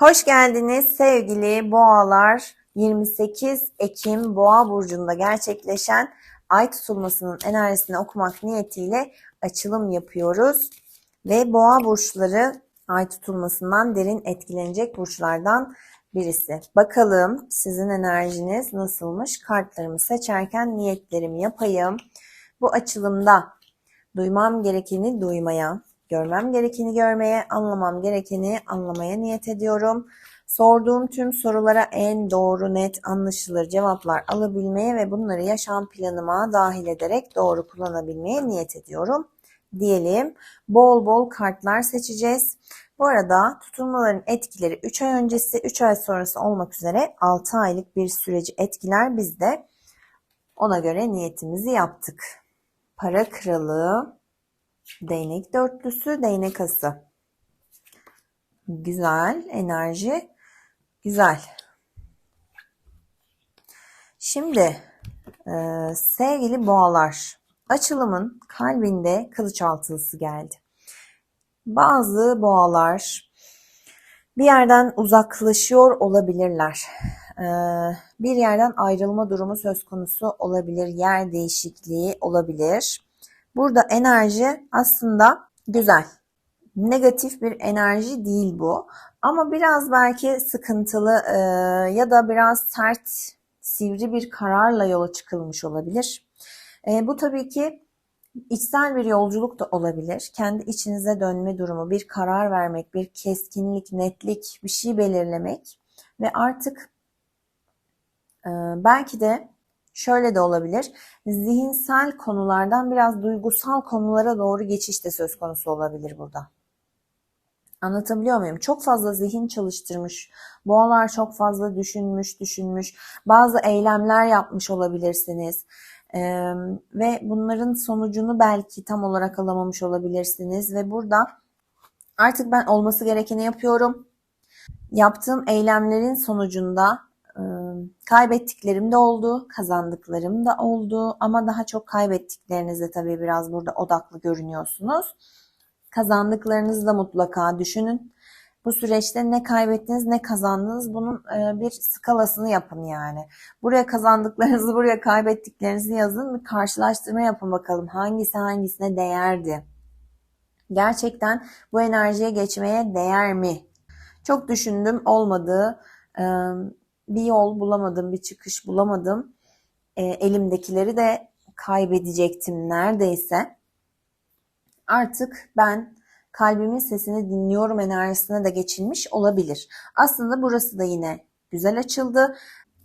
Hoş geldiniz sevgili boğalar. 28 Ekim Boğa burcunda gerçekleşen ay tutulmasının enerjisini okumak niyetiyle açılım yapıyoruz. Ve boğa burçları ay tutulmasından derin etkilenecek burçlardan birisi. Bakalım sizin enerjiniz nasılmış? Kartlarımı seçerken niyetlerimi yapayım. Bu açılımda duymam gerekeni duymaya, görmem gerekeni görmeye, anlamam gerekeni anlamaya niyet ediyorum. Sorduğum tüm sorulara en doğru, net, anlaşılır cevaplar alabilmeye ve bunları yaşam planıma dahil ederek doğru kullanabilmeye niyet ediyorum. Diyelim bol bol kartlar seçeceğiz. Bu arada tutulmaların etkileri 3 ay öncesi, 3 ay sonrası olmak üzere 6 aylık bir süreci etkiler. Biz de ona göre niyetimizi yaptık. Para kralı, değnek dörtlüsü, değnek ası. Güzel enerji. Güzel. Şimdi e, sevgili boğalar, açılımın kalbinde kılıç altılısı geldi. Bazı boğalar bir yerden uzaklaşıyor olabilirler. E, bir yerden ayrılma durumu söz konusu olabilir, yer değişikliği olabilir. Burada enerji aslında güzel. Negatif bir enerji değil bu. Ama biraz belki sıkıntılı e, ya da biraz sert, sivri bir kararla yola çıkılmış olabilir. E, bu tabii ki içsel bir yolculuk da olabilir. Kendi içinize dönme durumu, bir karar vermek, bir keskinlik, netlik, bir şey belirlemek ve artık e, belki de şöyle de olabilir. Zihinsel konulardan biraz duygusal konulara doğru geçiş de söz konusu olabilir burada. Anlatabiliyor muyum? Çok fazla zihin çalıştırmış. Boğalar çok fazla düşünmüş, düşünmüş. Bazı eylemler yapmış olabilirsiniz. Ee, ve bunların sonucunu belki tam olarak alamamış olabilirsiniz. Ve burada artık ben olması gerekeni yapıyorum. Yaptığım eylemlerin sonucunda kaybettiklerim de oldu, kazandıklarım da oldu. Ama daha çok kaybettiklerinize tabii biraz burada odaklı görünüyorsunuz. Kazandıklarınızı da mutlaka düşünün. Bu süreçte ne kaybettiniz ne kazandınız bunun e, bir skalasını yapın yani. Buraya kazandıklarınızı buraya kaybettiklerinizi yazın bir karşılaştırma yapın bakalım hangisi hangisine değerdi. Gerçekten bu enerjiye geçmeye değer mi? Çok düşündüm olmadı. Bir yol bulamadım, bir çıkış bulamadım. E, elimdekileri de kaybedecektim neredeyse artık ben kalbimin sesini dinliyorum enerjisine de geçilmiş olabilir. Aslında burası da yine güzel açıldı.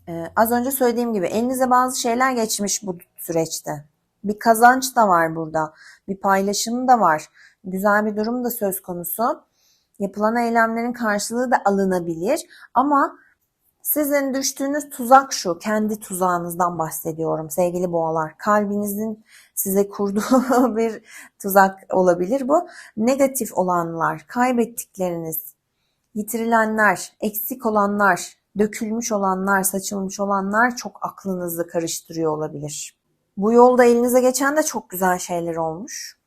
Ee, az önce söylediğim gibi elinize bazı şeyler geçmiş bu süreçte. Bir kazanç da var burada. Bir paylaşım da var. Güzel bir durum da söz konusu. Yapılan eylemlerin karşılığı da alınabilir. Ama sizin düştüğünüz tuzak şu. Kendi tuzağınızdan bahsediyorum sevgili boğalar. Kalbinizin size kurduğu bir tuzak olabilir bu. Negatif olanlar, kaybettikleriniz, yitirilenler, eksik olanlar, dökülmüş olanlar, saçılmış olanlar çok aklınızı karıştırıyor olabilir. Bu yolda elinize geçen de çok güzel şeyler olmuş.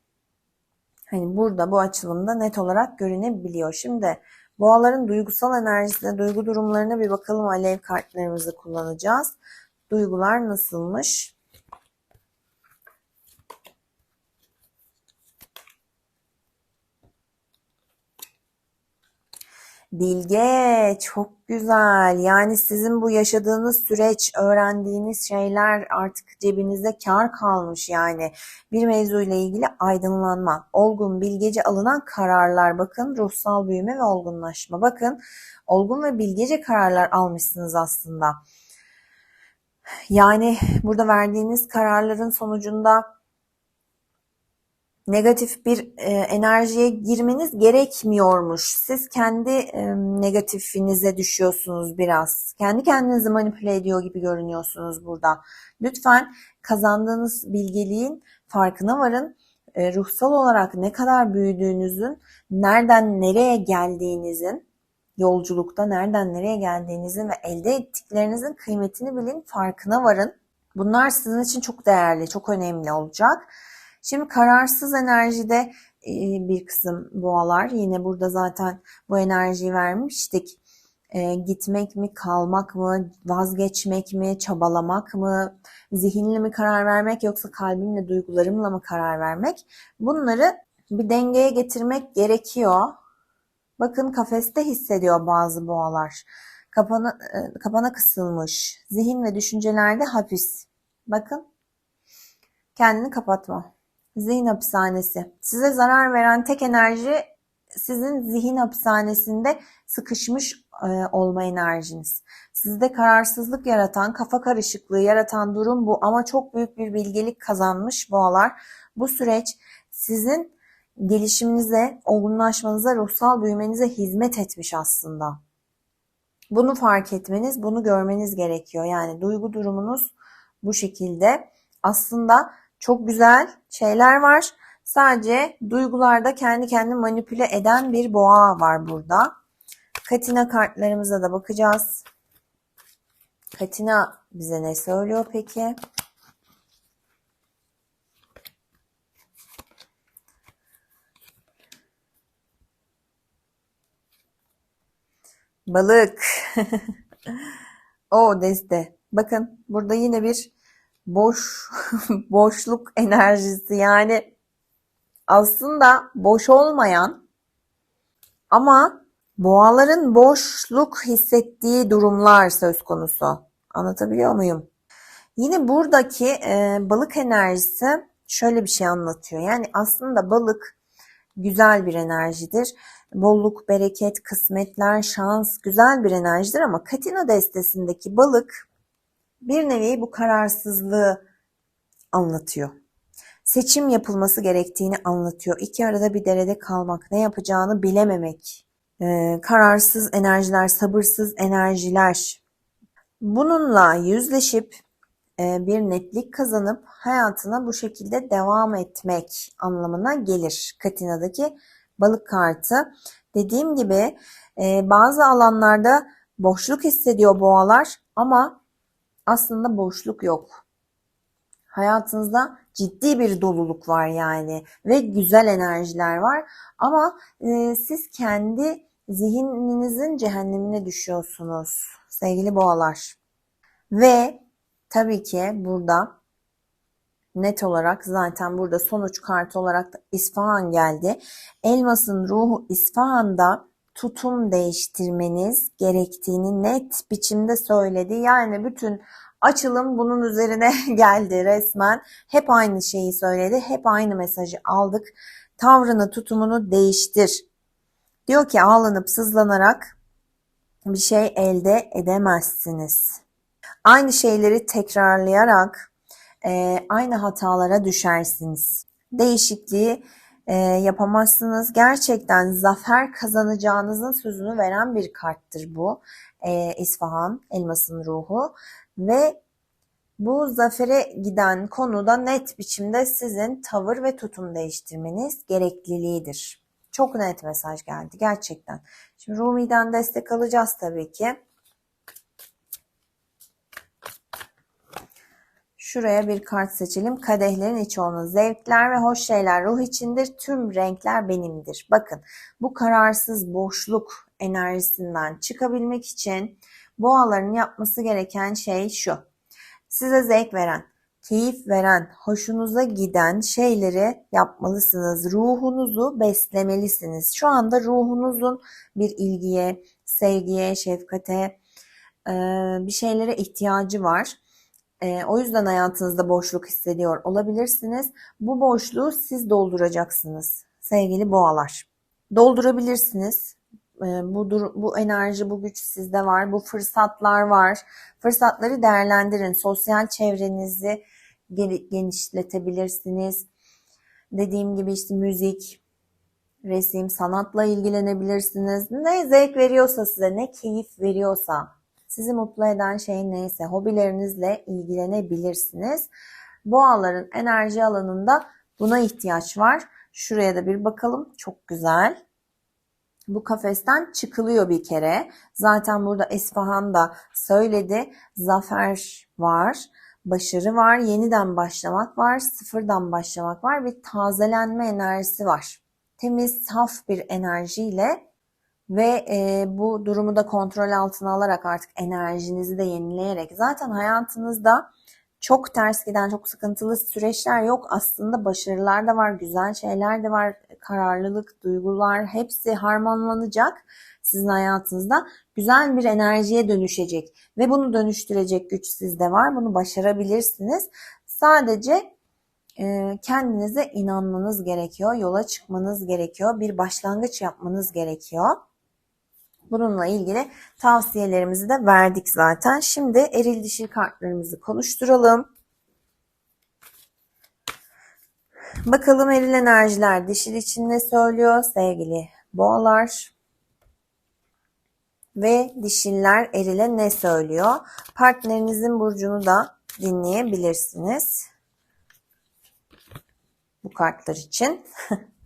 Hani burada bu açılımda net olarak görünebiliyor. Şimdi boğaların duygusal enerjisine, duygu durumlarına bir bakalım alev kartlarımızı kullanacağız. Duygular nasılmış? Bilge, çok güzel. Yani sizin bu yaşadığınız süreç, öğrendiğiniz şeyler artık cebinizde kar kalmış yani. Bir mevzuyla ilgili aydınlanma, olgun, bilgece alınan kararlar. Bakın ruhsal büyüme ve olgunlaşma. Bakın olgun ve bilgece kararlar almışsınız aslında. Yani burada verdiğiniz kararların sonucunda negatif bir e, enerjiye girmeniz gerekmiyormuş. Siz kendi e, negatifinize düşüyorsunuz biraz. Kendi kendinizi manipüle ediyor gibi görünüyorsunuz burada. Lütfen kazandığınız bilgeliğin farkına varın. E, ruhsal olarak ne kadar büyüdüğünüzün, nereden nereye geldiğinizin, yolculukta nereden nereye geldiğinizin ve elde ettiklerinizin kıymetini bilin, farkına varın. Bunlar sizin için çok değerli, çok önemli olacak. Şimdi kararsız enerjide e, bir kısım boğalar yine burada zaten bu enerjiyi vermiştik. e, gitmek mi, kalmak mı, vazgeçmek mi, çabalamak mı, zihinle mi karar vermek yoksa kalbimle, duygularımla mı karar vermek? Bunları bir dengeye getirmek gerekiyor. Bakın kafeste hissediyor bazı boğalar. Kapana, e, kapana kısılmış. Zihin ve düşüncelerde hapis. Bakın. Kendini kapatma. Zihin hapishanesi. Size zarar veren tek enerji sizin zihin hapishanesinde sıkışmış e, olma enerjiniz. Sizde kararsızlık yaratan, kafa karışıklığı yaratan durum bu ama çok büyük bir bilgelik kazanmış boğalar. Bu süreç sizin gelişiminize, olgunlaşmanıza, ruhsal büyümenize hizmet etmiş aslında. Bunu fark etmeniz, bunu görmeniz gerekiyor. Yani duygu durumunuz bu şekilde. Aslında çok güzel şeyler var. Sadece duygularda kendi kendini manipüle eden bir boğa var burada. Katina kartlarımıza da bakacağız. Katina bize ne söylüyor peki? Balık. o deste. Bakın burada yine bir boş boşluk enerjisi yani aslında boş olmayan ama boğaların boşluk hissettiği durumlar söz konusu. Anlatabiliyor muyum? Yine buradaki e, balık enerjisi şöyle bir şey anlatıyor. Yani aslında balık güzel bir enerjidir. Bolluk, bereket, kısmetler, şans güzel bir enerjidir ama Katina destesindeki balık bir nevi bu kararsızlığı anlatıyor. Seçim yapılması gerektiğini anlatıyor. İki arada bir derede kalmak, ne yapacağını bilememek, ee, kararsız enerjiler, sabırsız enerjiler. Bununla yüzleşip e, bir netlik kazanıp hayatına bu şekilde devam etmek anlamına gelir. Katina'daki balık kartı. Dediğim gibi e, bazı alanlarda boşluk hissediyor boğalar ama aslında boşluk yok. Hayatınızda ciddi bir doluluk var yani ve güzel enerjiler var ama e, siz kendi zihninizin cehennemine düşüyorsunuz sevgili boğalar. Ve tabii ki burada net olarak zaten burada sonuç kartı olarak da İsfahan geldi. Elmasın ruhu İsfahan'da tutum değiştirmeniz gerektiğini net biçimde söyledi. Yani bütün açılım bunun üzerine geldi resmen. Hep aynı şeyi söyledi. Hep aynı mesajı aldık. Tavrını, tutumunu değiştir. Diyor ki ağlanıp sızlanarak bir şey elde edemezsiniz. Aynı şeyleri tekrarlayarak e, aynı hatalara düşersiniz. Değişikliği e, yapamazsınız. Gerçekten zafer kazanacağınızın sözünü veren bir karttır bu. E, İsfahan, elmasın ruhu ve bu zafere giden konuda net biçimde sizin tavır ve tutum değiştirmeniz gerekliliğidir. Çok net mesaj geldi gerçekten. Şimdi Rumi'den destek alacağız tabii ki. Şuraya bir kart seçelim. Kadehlerin içi olan zevkler ve hoş şeyler ruh içindir. Tüm renkler benimdir. Bakın bu kararsız boşluk enerjisinden çıkabilmek için boğaların yapması gereken şey şu. Size zevk veren, keyif veren, hoşunuza giden şeyleri yapmalısınız. Ruhunuzu beslemelisiniz. Şu anda ruhunuzun bir ilgiye, sevgiye, şefkate, bir şeylere ihtiyacı var. O yüzden hayatınızda boşluk hissediyor olabilirsiniz. Bu boşluğu siz dolduracaksınız sevgili boğalar. Doldurabilirsiniz. Bu, bu enerji, bu güç sizde var. Bu fırsatlar var. Fırsatları değerlendirin. Sosyal çevrenizi genişletebilirsiniz. Dediğim gibi işte müzik, resim, sanatla ilgilenebilirsiniz. Ne zevk veriyorsa size, ne keyif veriyorsa, sizi mutlu eden şey neyse hobilerinizle ilgilenebilirsiniz. Boğaların enerji alanında buna ihtiyaç var. Şuraya da bir bakalım. Çok güzel. Bu kafesten çıkılıyor bir kere. Zaten burada Esfahan da söyledi. Zafer var başarı var, yeniden başlamak var, sıfırdan başlamak var, bir tazelenme enerjisi var. Temiz, saf bir enerjiyle ve e, bu durumu da kontrol altına alarak artık enerjinizi de yenileyerek zaten hayatınızda çok ters giden, çok sıkıntılı süreçler yok. Aslında başarılar da var, güzel şeyler de var, kararlılık, duygular hepsi harmanlanacak sizin hayatınızda. Güzel bir enerjiye dönüşecek ve bunu dönüştürecek güç sizde var. Bunu başarabilirsiniz. Sadece e, kendinize inanmanız gerekiyor, yola çıkmanız gerekiyor, bir başlangıç yapmanız gerekiyor. Bununla ilgili tavsiyelerimizi de verdik zaten. Şimdi eril dişil kartlarımızı konuşturalım. Bakalım eril enerjiler dişil için ne söylüyor sevgili boğalar? Ve dişiller erile ne söylüyor? Partnerinizin burcunu da dinleyebilirsiniz. Bu kartlar için.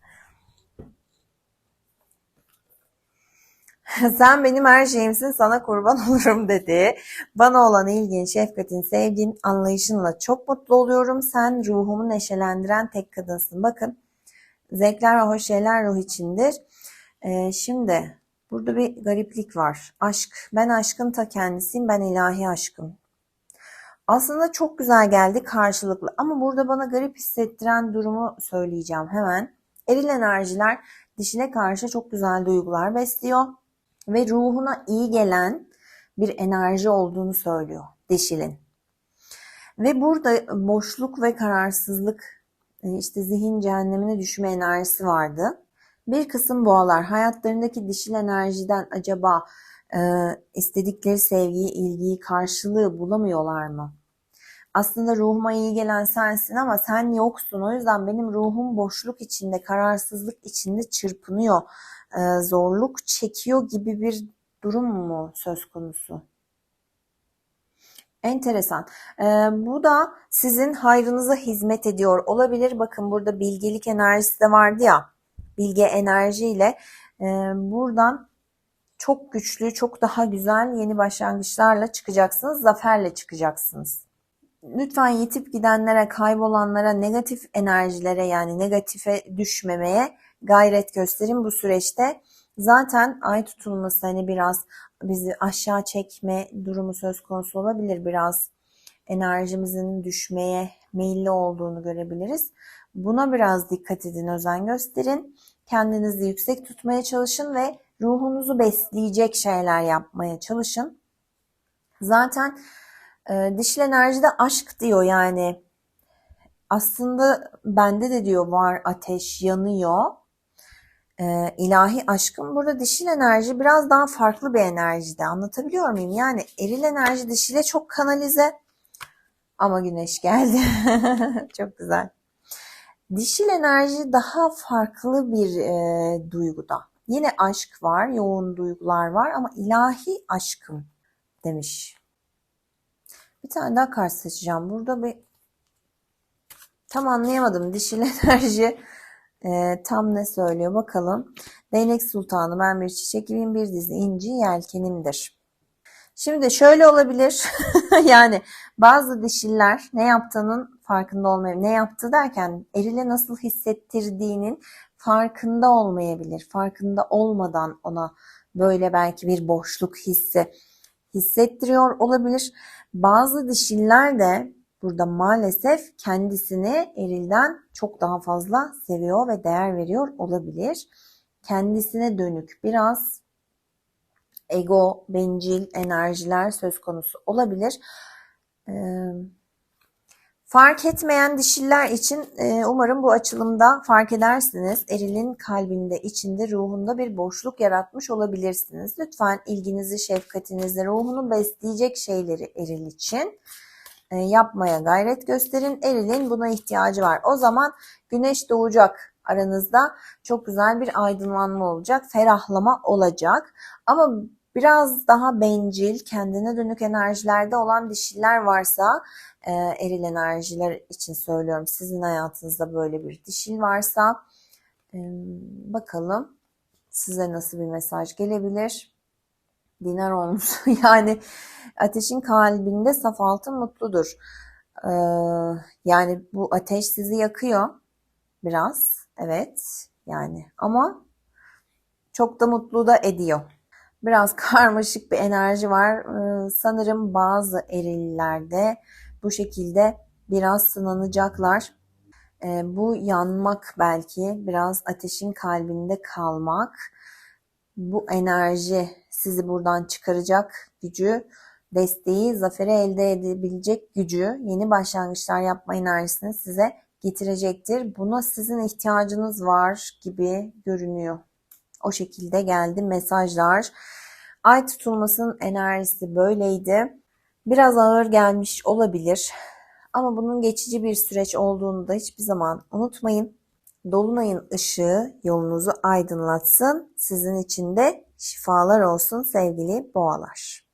Sen benim her şeyimsin sana kurban olurum dedi. Bana olan ilgin, şefkatin, sevgin, anlayışınla çok mutlu oluyorum. Sen ruhumu neşelendiren tek kadınsın. Bakın zevkler ve hoş şeyler ruh içindir. Ee, şimdi burada bir gariplik var. Aşk. Ben aşkın ta kendisiyim. Ben ilahi aşkım. Aslında çok güzel geldi karşılıklı ama burada bana garip hissettiren durumu söyleyeceğim hemen. Eril enerjiler dişine karşı çok güzel duygular besliyor ve ruhuna iyi gelen bir enerji olduğunu söylüyor dişilin. Ve burada boşluk ve kararsızlık, e, işte zihin cehennemine düşme enerjisi vardı. Bir kısım boğalar hayatlarındaki dişil enerjiden acaba e, istedikleri sevgiyi, ilgiyi, karşılığı bulamıyorlar mı? Aslında ruhuma iyi gelen sensin ama sen yoksun. O yüzden benim ruhum boşluk içinde, kararsızlık içinde çırpınıyor e, zorluk çekiyor gibi bir durum mu söz konusu? Enteresan. E, bu da sizin hayrınıza hizmet ediyor olabilir. Bakın burada bilgelik enerjisi de vardı ya. Bilge enerjiyle e, buradan çok güçlü, çok daha güzel yeni başlangıçlarla çıkacaksınız. Zaferle çıkacaksınız. Lütfen yitip gidenlere, kaybolanlara, negatif enerjilere yani negatife düşmemeye gayret gösterin bu süreçte. Zaten ay tutulması hani biraz bizi aşağı çekme durumu söz konusu olabilir. Biraz enerjimizin düşmeye meyilli olduğunu görebiliriz. Buna biraz dikkat edin, özen gösterin. Kendinizi yüksek tutmaya çalışın ve ruhunuzu besleyecek şeyler yapmaya çalışın. Zaten e, dişil enerjide aşk diyor yani. Aslında bende de diyor var ateş yanıyor e, ilahi aşkım. Burada dişil enerji biraz daha farklı bir enerjide. Anlatabiliyor muyum? Yani eril enerji dişile çok kanalize. Ama güneş geldi. çok güzel. Dişil enerji daha farklı bir e, duyguda. Yine aşk var, yoğun duygular var ama ilahi aşkım demiş. Bir tane daha kart seçeceğim. Burada bir tam anlayamadım. Dişil enerji e, tam ne söylüyor bakalım. Değnek sultanı ben bir çiçek gibiyim bir dizi inci yelkenimdir. Şimdi şöyle olabilir yani bazı dişiller ne yaptığının farkında olmayabilir. Ne yaptı derken erile nasıl hissettirdiğinin farkında olmayabilir. Farkında olmadan ona böyle belki bir boşluk hissi hissettiriyor olabilir. Bazı dişiller de burada maalesef kendisini erilden çok daha fazla seviyor ve değer veriyor olabilir. Kendisine dönük biraz ego, bencil enerjiler söz konusu olabilir. Ee, fark etmeyen dişiller için e, umarım bu açılımda fark edersiniz. Erilin kalbinde, içinde, ruhunda bir boşluk yaratmış olabilirsiniz. Lütfen ilginizi, şefkatinizi, ruhunu besleyecek şeyleri eril için e, yapmaya gayret gösterin. Eril'in buna ihtiyacı var. O zaman güneş doğacak aranızda. Çok güzel bir aydınlanma olacak, ferahlama olacak. Ama biraz daha bencil, kendine dönük enerjilerde olan dişiler varsa e, eril enerjiler için söylüyorum. Sizin hayatınızda böyle bir dişil varsa e, bakalım size nasıl bir mesaj gelebilir. Dinar olmuş. yani Ateşin kalbinde saf altın mutludur. Ee, yani bu ateş sizi yakıyor biraz. Evet yani ama Çok da mutlu da ediyor. Biraz karmaşık bir enerji var. Ee, sanırım bazı erillerde bu şekilde biraz sınanacaklar. Ee, bu yanmak belki biraz ateşin kalbinde kalmak. Bu enerji sizi buradan çıkaracak gücü, desteği, zaferi elde edebilecek gücü, yeni başlangıçlar yapma enerjisini size getirecektir. Buna sizin ihtiyacınız var gibi görünüyor. O şekilde geldi mesajlar. Ay tutulmasının enerjisi böyleydi. Biraz ağır gelmiş olabilir. Ama bunun geçici bir süreç olduğunu da hiçbir zaman unutmayın. Dolunayın ışığı yolunuzu aydınlatsın. Sizin için de şifalar olsun sevgili boğalar.